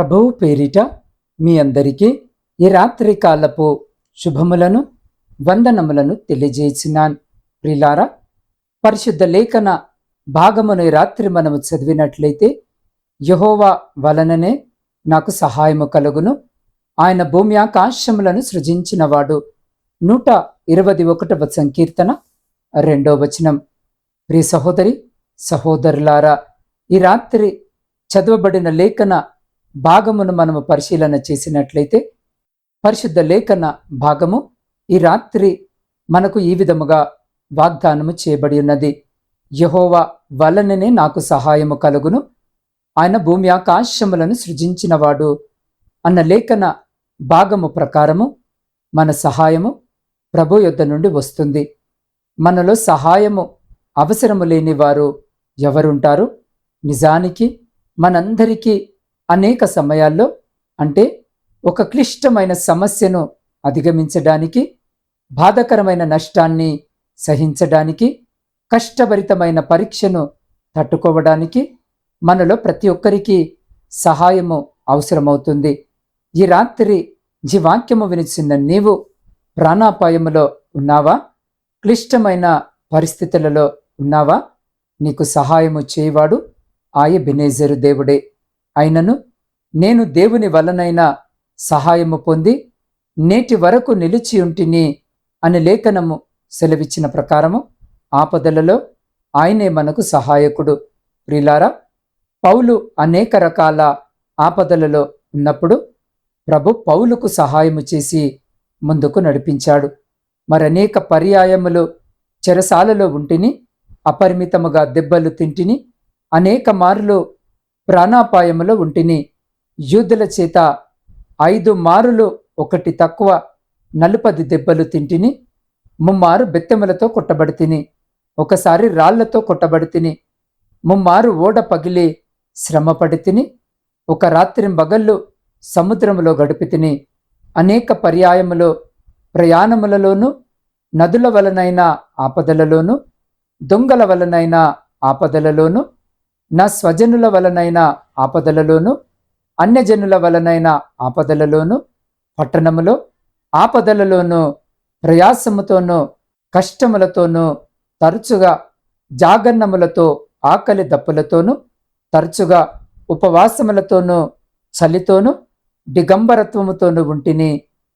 ప్రభువు పేరిట మీ అందరికీ ఈ రాత్రి కాలపు శుభములను వందనములను తెలియజేసినాను. ప్రిలారా పరిశుద్ధ లేఖన భాగమును ఈ రాత్రి మనము చదివినట్లయితే యహోవా వలననే నాకు సహాయము కలుగును. ఆయన భూమి ఆకాశములను సృజించినవాడు. నూట ఇరవై ఒకటవ సంకీర్తన రెండో వచనం. ప్రియ సహోదరి సహోదరులారా ఈ రాత్రి చదవబడిన లేఖన భాగమును మనము పరిశీలన చేసినట్లయితే పరిశుద్ధ లేఖన భాగము ఈ రాత్రి మనకు ఈ విధముగా వాగ్దానము చేయబడి ఉన్నది. యహోవా వలననే నాకు సహాయము కలుగును. ఆయన భూమి ఆకాశములను సృజించినవాడు అన్న లేఖన భాగము ప్రకారము మన సహాయము ప్రభు యొద్ద నుండి వస్తుంది. మనలో సహాయము అవసరము లేని వారు ఎవరుంటారు? నిజానికి మనందరికీ అనేక సమయాల్లో అంటే ఒక క్లిష్టమైన సమస్యను అధిగమించడానికి బాధకరమైన నష్టాన్ని సహించడానికి కష్టభరితమైన పరీక్షను తట్టుకోవడానికి మనలో ప్రతి ఒక్కరికి సహాయము అవసరమవుతుంది. ఈ రాత్రి జీవాక్యము వినిచిన నీవు ప్రాణాపాయములో ఉన్నావా? క్లిష్టమైన పరిస్థితులలో ఉన్నావా? నీకు సహాయము చేయవాడు ఆయ బినేజరు దేవుడే. అయినను నేను దేవుని వలనైన సహాయము పొంది నేటి వరకు నిలిచి ఉంటిని అని లేఖనము సెలవిచ్చిన ప్రకారము ఆపదలలో ఆయనే మనకు సహాయకుడు. ప్రిలారా పౌలు అనేక రకాల ఆపదలలో ఉన్నప్పుడు ప్రభు పౌలుకు సహాయము చేసి ముందుకు నడిపించాడు. మరనేక పర్యాయములు చెరసాలలో ఉంటిని అపరిమితముగా దెబ్బలు తింటిని అనేక మార్లు ప్రాణాపాయములో ఉంటిని. యూదుల చేత ఐదు మారులు ఒకటి తక్కువ నలుపది దెబ్బలు తింటిని. ముమ్మారు బెత్తెములతో కొట్టబడి తిని ఒకసారి రాళ్ళతో కొట్టబడి తిని ముమ్మారు ఓడ పగిలి శ్రమపడి తిని ఒక రాత్రి బగళ్ళు సముద్రములో గడిపి తిని అనేక పర్యాయములో ప్రయాణములలోనూ నదుల వలనైన ఆపదలలోనూ దొంగల వలనైన ఆపదలలోనూ నా స్వజనుల వలనైన ఆపదలలోను అన్యజనుల వలనైన ఆపదలలోనూ పట్టణములో ఆపదలలోనూ ప్రయాసముతోనూ కష్టములతోనూ తరచుగా జాగన్నములతో ఆకలి దప్పులతోనూ తరచుగా ఉపవాసములతోనూ చలితోనూ దిగంబరత్వముతోనూ ఉంటిని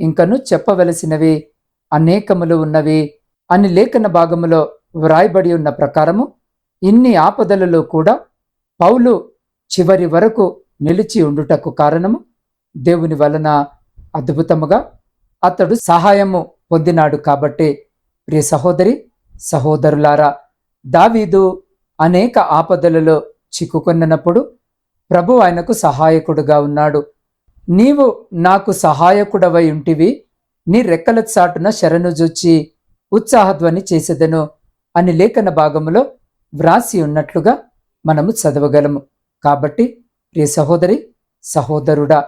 ఇంకను చెప్పవలసినవి అనేకములు ఉన్నవి అని లేఖన భాగములో వ్రాయబడి ఉన్న ప్రకారము ఇన్ని ఆపదలలో కూడా పౌలు చివరి వరకు నిలిచి ఉండుటకు కారణము దేవుని వలన అద్భుతముగా అతడు సహాయము పొందినాడు కాబట్టి. ప్రియ సహోదరి సహోదరులారా దావీదు అనేక ఆపదలలో చిక్కుకొన్నప్పుడు ప్రభు ఆయనకు సహాయకుడుగా ఉన్నాడు. నీవు నాకు సహాయకుడవై ఉంటివి నీ రెక్కల చాటున శరణు జొచ్చి ఉత్సాహధ్వని చేసేదను అని లేఖన భాగంలో వ్రాసి ఉన్నట్లుగా మనము చదవగలము. కాబట్టి ప్రియ సహోదరి సహోదరుడా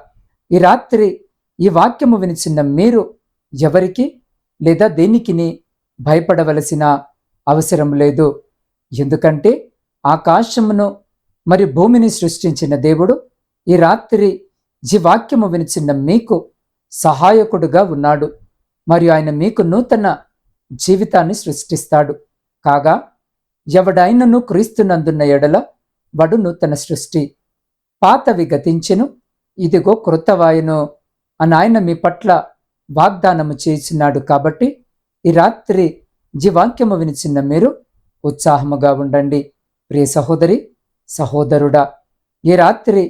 ఈ రాత్రి ఈ వాక్యము వినిచిన్న మీరు ఎవరికి లేదా దేనికిని భయపడవలసిన అవసరం లేదు. ఎందుకంటే ఆకాశమును మరి భూమిని సృష్టించిన దేవుడు ఈ రాత్రి ఈ వాక్యము వినిచిన్న మీకు సహాయకుడుగా ఉన్నాడు. మరియు ఆయన మీకు నూతన జీవితాన్ని సృష్టిస్తాడు. కాగా ఎవడైనను క్రీస్తునందున్న ఎడల వడు నూతన సృష్టి. పాతవి గతించెను ఇదిగో క్రొత్తవాయును అని ఆయన మీ పట్ల వాగ్దానము చేసినాడు కాబట్టి ఈ రాత్రి జీవాక్యము వినిచిన్న మీరు ఉత్సాహముగా ఉండండి. ప్రియ సహోదరి సహోదరుడా ఈ రాత్రి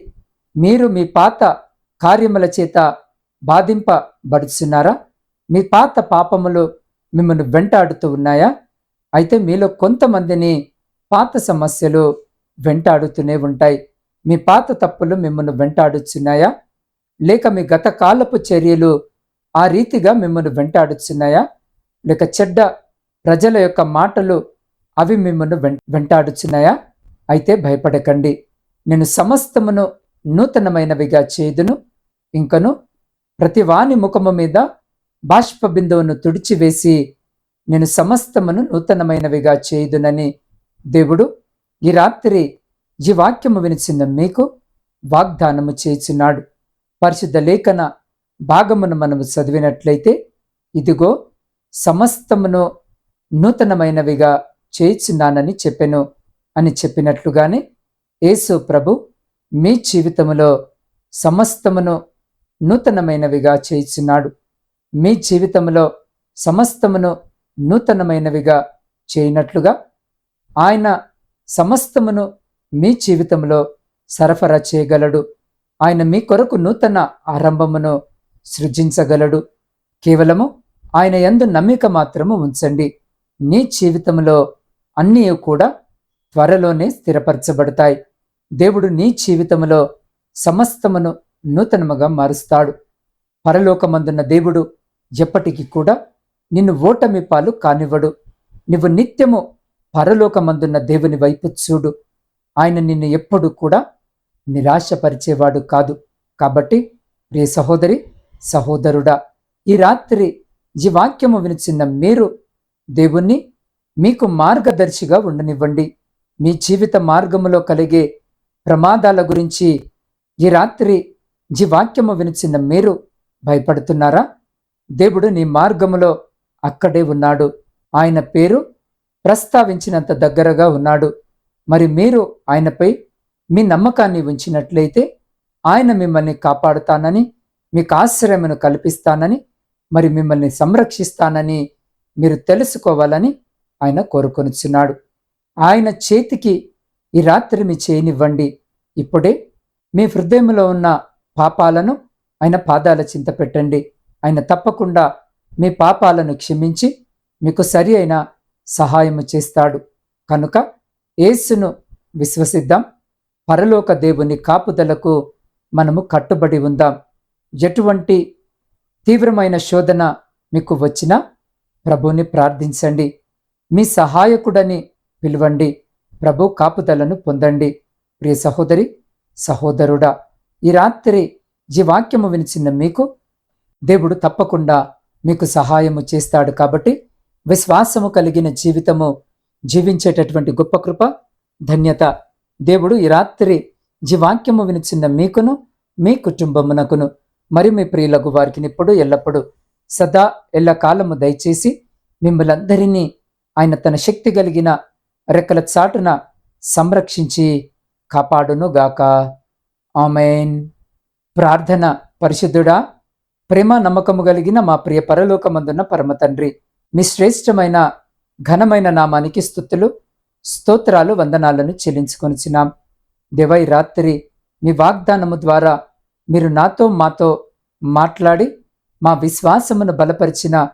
మీరు మీ పాత కార్యముల చేత బాధింపబడుచున్నారా? మీ పాత పాపములు మిమ్మల్ని వెంటాడుతూ ఉన్నాయా? అయితే మీలో కొంతమందిని పాత సమస్యలు వెంటాడుతూనే ఉంటాయి. మీ పాత తప్పులు మిమ్మల్ని వెంటాడుచున్నాయా? లేక మీ గత కాలపు చర్యలు ఆ రీతిగా మిమ్మల్ని వెంటాడుచున్నాయా? లేక చెడ్డ ప్రజల యొక్క మాటలు అవి మిమ్మల్ని వెం వెంటాడుచున్నాయా? అయితే భయపడకండి. నేను సమస్తమును నూతనమైనవిగా చేదును ఇంకను ప్రతి వాని ముఖము మీద బాష్ప బిందువును తుడిచివేసి నేను సమస్తమును నూతనమైనవిగా చేయుదునని దేవుడు ఈ రాత్రి ఈ వాక్యము వినిచిన మీకు వాగ్దానము చేస్తున్నాడు పరిశుద్ధ లేఖన భాగమును మనము చదివినట్లయితే ఇదిగో సమస్తమును నూతనమైనవిగా చేయుచున్నానని చెప్పెను అని చెప్పినట్లుగానే యేసు ప్రభు మీ జీవితములో సమస్తమును నూతనమైనవిగా చేయుచున్నాడు. మీ జీవితంలో సమస్తమును నూతనమైనవిగా చేయనట్లుగా ఆయన సమస్తమును మీ జీవితంలో సరఫరా చేయగలడు. ఆయన మీ కొరకు నూతన ఆరంభమును సృజించగలడు. కేవలము ఆయన యందు నమ్మిక మాత్రము ఉంచండి. నీ జీవితంలో అన్నీ కూడా త్వరలోనే స్థిరపరచబడతాయి. దేవుడు నీ జీవితంలో సమస్తమును నూతనముగా మారుస్తాడు. పరలోకమందున్న దేవుడు ఎప్పటికీ కూడా నిన్ను ఓటమి పాలు కానివ్వడు. నువ్వు నిత్యము పరలోకమందున్న దేవుని వైపు చూడు. ఆయన నిన్ను ఎప్పుడు కూడా నిరాశపరిచేవాడు కాదు. కాబట్టి ప్రియ సహోదరి సహోదరుడా ఈ రాత్రి ఈ వాక్యము వినిచిన్న మీరు దేవుణ్ణి మీకు మార్గదర్శిగా ఉండనివ్వండి. మీ జీవిత మార్గములో కలిగే ప్రమాదాల గురించి ఈ రాత్రి ఈ వాక్యము వినిచిన్న మీరు భయపడుతున్నారా? దేవుడు నీ మార్గములో అక్కడే ఉన్నాడు. ఆయన పేరు ప్రస్తావించినంత దగ్గరగా ఉన్నాడు. మరి మీరు ఆయనపై మీ నమ్మకాన్ని ఉంచినట్లయితే ఆయన మిమ్మల్ని కాపాడుతానని మీకు ఆశ్రయమును కల్పిస్తానని మరి మిమ్మల్ని సంరక్షిస్తానని మీరు తెలుసుకోవాలని ఆయన కోరుకొనిచున్నాడు. ఆయన చేతికి ఈ రాత్రి మీ చేయనివ్వండి. ఇప్పుడే మీ హృదయంలో ఉన్న పాపాలను ఆయన పాదాల చింత పెట్టండి. ఆయన తప్పకుండా మీ పాపాలను క్షమించి మీకు సరి అయిన సహాయము చేస్తాడు. కనుక యేసును విశ్వసిద్దాం. పరలోక దేవుని కాపుదలకు మనము కట్టుబడి ఉందాం. ఎటువంటి తీవ్రమైన శోధన మీకు వచ్చినా ప్రభుని ప్రార్థించండి. మీ సహాయకుడని పిలవండి. ప్రభు కాపుదలను పొందండి. ప్రియ సహోదరి సహోదరుడా ఈ రాత్రి ఈ వాక్యము వినిచిన మీకు దేవుడు తప్పకుండా మీకు సహాయము చేస్తాడు కాబట్టి విశ్వాసము కలిగిన జీవితము జీవించేటటువంటి గొప్ప కృప ధన్యత. దేవుడు ఈ రాత్రి జీవాక్యము వాక్యము వినిచిన మీకును మీ కుటుంబమునకును మరి మీ ప్రియులకు వారికి ఇప్పుడు ఎల్లప్పుడూ సదా ఎల్లకాలము దయచేసి మిమ్మలందరినీ ఆయన తన శక్తి కలిగిన రెక్కల చాటున సంరక్షించి కాపాడునుగాక. ఆమెన్. ప్రార్థన పరిశుద్ధుడా ప్రేమ నమ్మకము కలిగిన మా ప్రియ పరలోకమందున్న పరమ తండ్రి మీ శ్రేష్టమైన ఘనమైన నామానికి స్థుతులు స్తోత్రాలు వందనాలను చెల్లించుకొనిచున్నాం. దేవై రాత్రి మీ వాగ్దానము ద్వారా మీరు నాతో మాతో మాట్లాడి మా విశ్వాసమును బలపరిచిన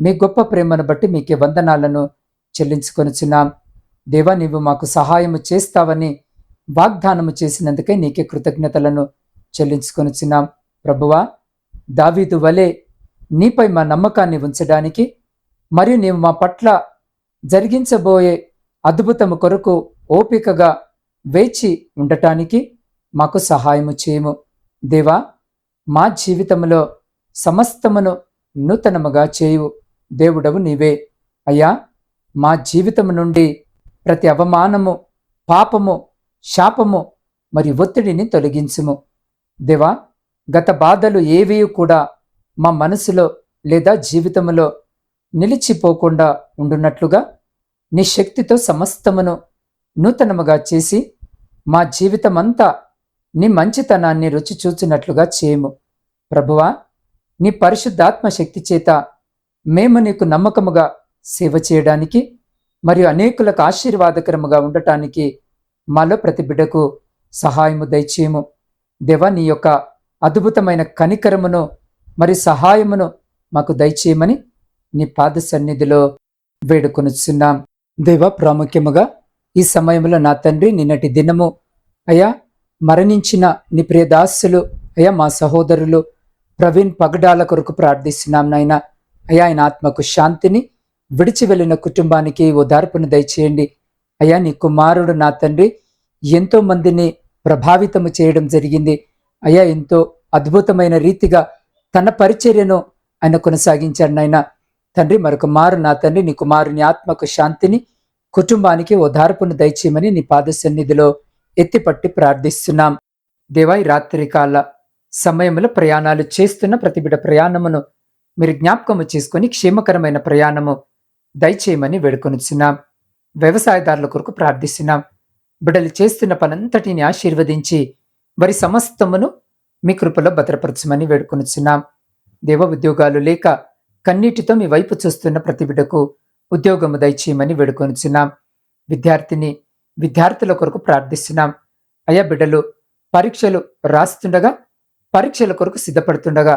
మీ గొప్ప ప్రేమను బట్టి మీకే వందనాలను చెల్లించుకొనిచున్నాం. దేవా నీవు మాకు సహాయము చేస్తావని వాగ్దానము చేసినందుకే నీకే కృతజ్ఞతలను చెల్లించుకొనిచున్నాం. ప్రభువా దావీదు వలె నీపై మా నమ్మకాన్ని ఉంచడానికి మరియు నీవు మా పట్ల జరిగించబోయే అద్భుతము కొరకు ఓపికగా వేచి ఉండటానికి మాకు సహాయము చేయము. దేవా మా జీవితంలో సమస్తమును నూతనముగా చేయు దేవుడవు నీవే. అయ్యా మా జీవితము నుండి ప్రతి అవమానము పాపము శాపము మరి ఒత్తిడిని తొలగించుము. దేవా గత బాధలు ఏవీ కూడా మా మనసులో లేదా జీవితంలో నిలిచిపోకుండా ఉండునట్లుగా నీ శక్తితో సమస్తమును నూతనముగా చేసి మా జీవితమంతా నీ మంచితనాన్ని రుచి చూచినట్లుగా చేయము. ప్రభువా నీ పరిశుద్ధాత్మ శక్తి చేత మేము నీకు నమ్మకముగా సేవ చేయడానికి మరియు అనేకులకు ఆశీర్వాదకరముగా ఉండటానికి మాలో ప్రతి బిడ్డకు సహాయము దయచేయము. దేవా నీ యొక్క అద్భుతమైన కనికరమును మరి సహాయమును మాకు దయచేయమని నీ పాద సన్నిధిలో వేడుకొనుచున్నాం. దేవ ప్రాముఖ్యముగా ఈ సమయంలో నా తండ్రి నిన్నటి దినము అయా మరణించిన నీ ప్రియదాసులు అయా మా సహోదరులు ప్రవీణ్ పగడాల కొరకు ప్రార్థిస్తున్నాం నాయన. అయా ఆయన ఆత్మకు శాంతిని విడిచి వెళ్ళిన కుటుంబానికి ఓదార్పును దయచేయండి. అయా నీ కుమారుడు నా తండ్రి ఎంతో మందిని ప్రభావితము చేయడం జరిగింది. అయా ఎంతో అద్భుతమైన రీతిగా తన పరిచర్యను ఆయన కొనసాగించాడు నాయన. తండ్రి మరొక మారు నా తండ్రి నీ కుమారుని ఆత్మకు శాంతిని కుటుంబానికి ఓదార్పును దయచేయమని నీ పాద సన్నిధిలో ఎత్తిపట్టి ప్రార్థిస్తున్నాం. దేవాయి రాత్రికాల సమయంలో ప్రయాణాలు చేస్తున్న ప్రతిబిడ ప్రయాణమును మీరు జ్ఞాపకము చేసుకొని క్షేమకరమైన ప్రయాణము దయచేయమని వేడుకొనిచున్నాం. వ్యవసాయదారుల కొరకు ప్రార్థిస్తున్నాం. బిడలు చేస్తున్న పనంతటిని ఆశీర్వదించి వారి సమస్తమును మీ కృపలో భద్రపరచమని వేడుకొనిచున్నాం. దేవ ఉద్యోగాలు లేక కన్నీటితో మీ వైపు చూస్తున్న ప్రతి బిడ్డకు ఉద్యోగము దయచేయమని వేడుకొనిచున్నాం. విద్యార్థిని విద్యార్థుల కొరకు ప్రార్థిస్తున్నాం. అయ్యా బిడ్డలు పరీక్షలు రాస్తుండగా పరీక్షల కొరకు సిద్ధపడుతుండగా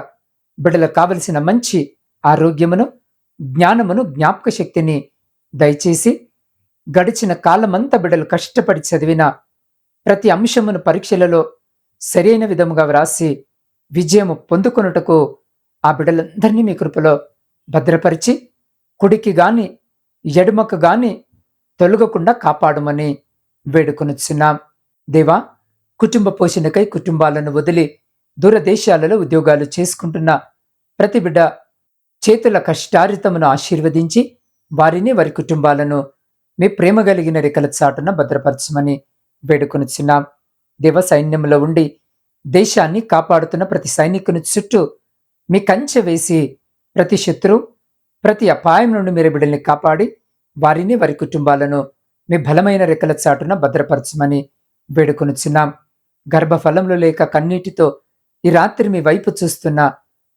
బిడ్డలకు కావలసిన మంచి ఆరోగ్యమును జ్ఞానమును జ్ఞాపక శక్తిని దయచేసి గడిచిన కాలమంతా బిడ్డలు కష్టపడి చదివిన ప్రతి అంశమును పరీక్షలలో సరైన విధముగా వ్రాసి విజయము పొందుకొనుటకు ఆ బిడ్డలందరినీ మీ కృపలో భద్రపరిచి కుడికి గాని ఎడుమకు గాని తొలగకుండా కాపాడమని వేడుకొనుచున్నాం. దేవా కుటుంబ పోషణకై కుటుంబాలను వదిలి దూరదేశాలలో ఉద్యోగాలు చేసుకుంటున్న ప్రతి బిడ్డ చేతుల కష్టారితమును ఆశీర్వదించి వారిని వారి కుటుంబాలను మీ ప్రేమ కలిగిన రెక్కల చాటున భద్రపరచమని వేడుకొనిచున్నాం. దేవ సైన్యంలో ఉండి దేశాన్ని కాపాడుతున్న ప్రతి సైనికుని చుట్టూ మీ కంచె వేసి ప్రతి శత్రు ప్రతి అపాయం నుండి మీరు బిడ్డల్ని కాపాడి వారిని వారి కుటుంబాలను మీ బలమైన రెక్కల చాటున భద్రపరచమని వేడుకొనిచున్నాం. గర్భఫలంలో లేక కన్నీటితో ఈ రాత్రి మీ వైపు చూస్తున్న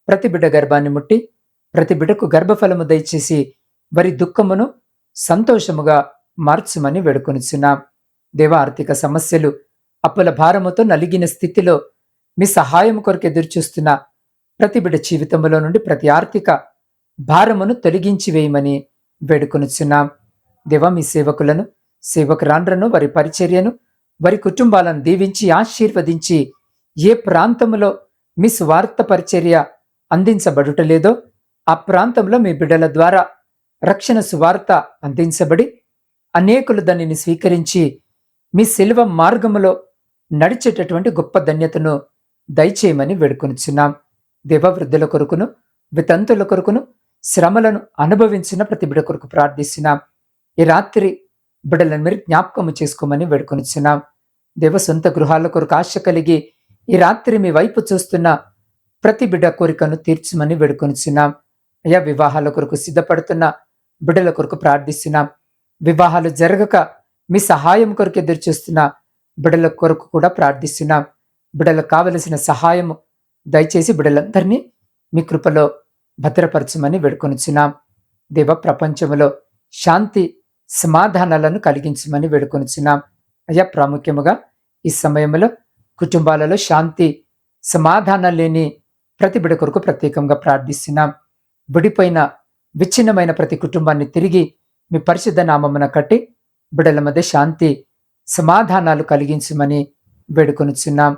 ప్రతి బిడ్డ గర్భాన్ని ముట్టి ప్రతి బిడ్డకు గర్భఫలము దయచేసి వారి దుఃఖమును సంతోషముగా మార్చుమని వేడుకొనిచున్నాం. దేవ ఆర్థిక సమస్యలు అప్పుల భారముతో నలిగిన స్థితిలో మీ సహాయం కొరకు ఎదురుచూస్తున్న ప్రతి బిడ్డ జీవితంలో నుండి ప్రతి ఆర్థిక భారమును తొలగించి వేయమని వేడుకొనిచున్నాం. దేవ మీ సేవకులను సేవకురాండ్రను వారి పరిచర్యను వారి కుటుంబాలను దీవించి ఆశీర్వదించి ఏ ప్రాంతంలో మీ స్వార్థ పరిచర్య అందించబడుటలేదో ఆ ప్రాంతంలో మీ బిడ్డల ద్వారా రక్షణ సువార్త అందించబడి అనేకులు దానిని స్వీకరించి మీ శిల్వ మార్గములో నడిచేటటువంటి గొప్ప ధన్యతను దయచేయమని వేడుకొనిచున్నాం. దేవవృద్ధుల కొరకును వితంతుల కొరకును శ్రమలను అనుభవించిన ప్రతి బిడ కొరకు ప్రార్థిస్తున్నాం. ఈ రాత్రి బిడలను మీరు జ్ఞాపకము చేసుకోమని వేడుకొనిచున్నాం. దేవ సొంత గృహాల కొరకు ఆశ కలిగి ఈ రాత్రి మీ వైపు చూస్తున్న ప్రతి బిడ్డ కోరికను తీర్చమని వేడుకొనిచున్నాం. అయ్యా వివాహాల కొరకు సిద్ధపడుతున్న బిడ్డల కొరకు ప్రార్థిస్తున్నాం. వివాహాలు జరగక మీ సహాయం కొరకు ఎదురు చూస్తున్న బిడ్డల కొరకు కూడా ప్రార్థిస్తున్నాం. బిడ్డలకు కావలసిన సహాయము దయచేసి బిడ్డలందరినీ మీ కృపలో భద్రపరచమని వేడుకొనిచున్నాం. దేవ ప్రపంచంలో శాంతి సమాధానాలను కలిగించమని వేడుకొనిచున్నాం. అయ్యా ప్రాముఖ్యముగా ఈ సమయంలో కుటుంబాలలో శాంతి సమాధానం లేని ప్రతి బిడ కొరకు ప్రత్యేకంగా ప్రార్థిస్తున్నాం. బిడిపైన విచ్ఛిన్నమైన ప్రతి కుటుంబాన్ని తిరిగి మీ పరిశుద్ధ నామమున కట్టి బిడల మధ్య శాంతి సమాధానాలు కలిగించమని వేడుకొనిచున్నాం.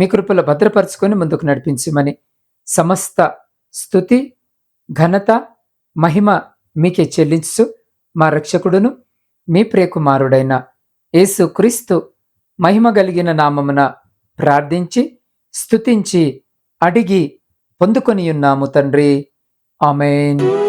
మీ కృపలో భద్రపరుచుకొని ముందుకు నడిపించమని సమస్త స్థుతి ఘనత మహిమ మీకే చెల్లించు మా రక్షకుడును మీ ప్రియకుమారుడైన యేసు క్రీస్తు మహిమ కలిగిన నామమున ప్రార్థించి స్థుతించి అడిగి పొందుకొని ఉన్నాము తండ్రి. ఆమెన్.